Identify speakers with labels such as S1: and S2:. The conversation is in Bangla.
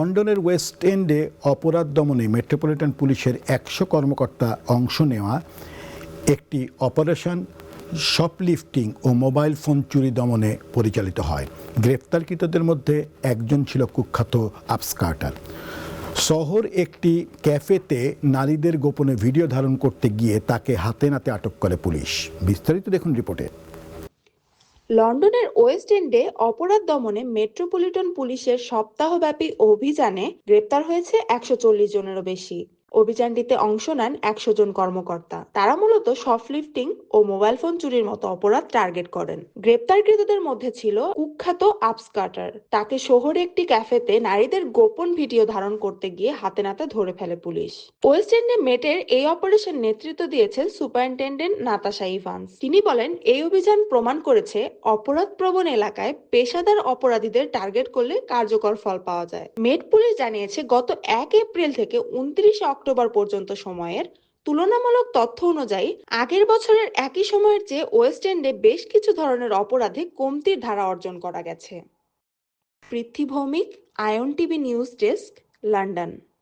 S1: লন্ডনের ওয়েস্ট এন্ডে অপরাধ দমনে মেট্রোপলিটন পুলিশের একশো কর্মকর্তা অংশ নেওয়া, একটি অপারেশন শপলিফটিং ও মোবাইল ফোন চুরি দমনে পরিচালিত হয়। গ্রেপ্তারকৃতদের মধ্যে একজন ছিল কুখ্যাত আপস্কার্টার শহর একটি ক্যাফেতে নারীদের গোপনে ভিডিও ধারণ করতে গিয়ে তাকে হাতে নাতে আটক করে পুলিশ। বিস্তারিত দেখুন রিপোর্টে।
S2: লন্ডনের ওয়েস্ট এন্ডে অপরাধ দমনে মেট্রোপলিটন পুলিশের সপ্তাহব্যাপী অভিযানে গ্রেপ্তার হয়েছে একশো চল্লিশ জনেরও বেশি। অভিযানটিতে অংশ নেন একশো জন কর্মকর্তা। তারা মূলত শপলিফটিং ও মোবাইল ফোন চুরির মতো অপরাধ টার্গেট করেন। গ্রেপ্তারকৃতদের মধ্যে ছিল কুখ্যাত আপসকাটার। তাকে শহরে একটি ক্যাফেতে নারীদের গোপন ভিডিও ধারণ করতে গিয়ে হাতে নাতে ধরে ফেলে পুলিশ। ওয়েস্ট এন্ডে মেটের এই অপারেশন নেতৃত্ব দিয়েছেন সুপারিনটেন্ডেন্ট নাতাশা ইভান্স। তিনি বলেন, এই অভিযান প্রমাণ করেছে অপরাধ প্রবণ এলাকায় পেশাদার অপরাধীদের টার্গেট করলে কার্যকর ফল পাওয়া যায়। মেট পুলিশ জানিয়েছে, গত এক এপ্রিল থেকে উনত্রিশে অক্টোবর পর্যন্ত সময়ের। তুলনামূলক তথ্য অনুযায়ী, আগের বছরের একই সময়ের চেয়ে ওয়েস্ট এন্ডে বেশ কিছু ধরনের অপরাধে কমতির ধারা অর্জন করা গেছে। পৃথিভৌমিক আয়ন টিভি নিউজ ডেস্ক, লন্ডন।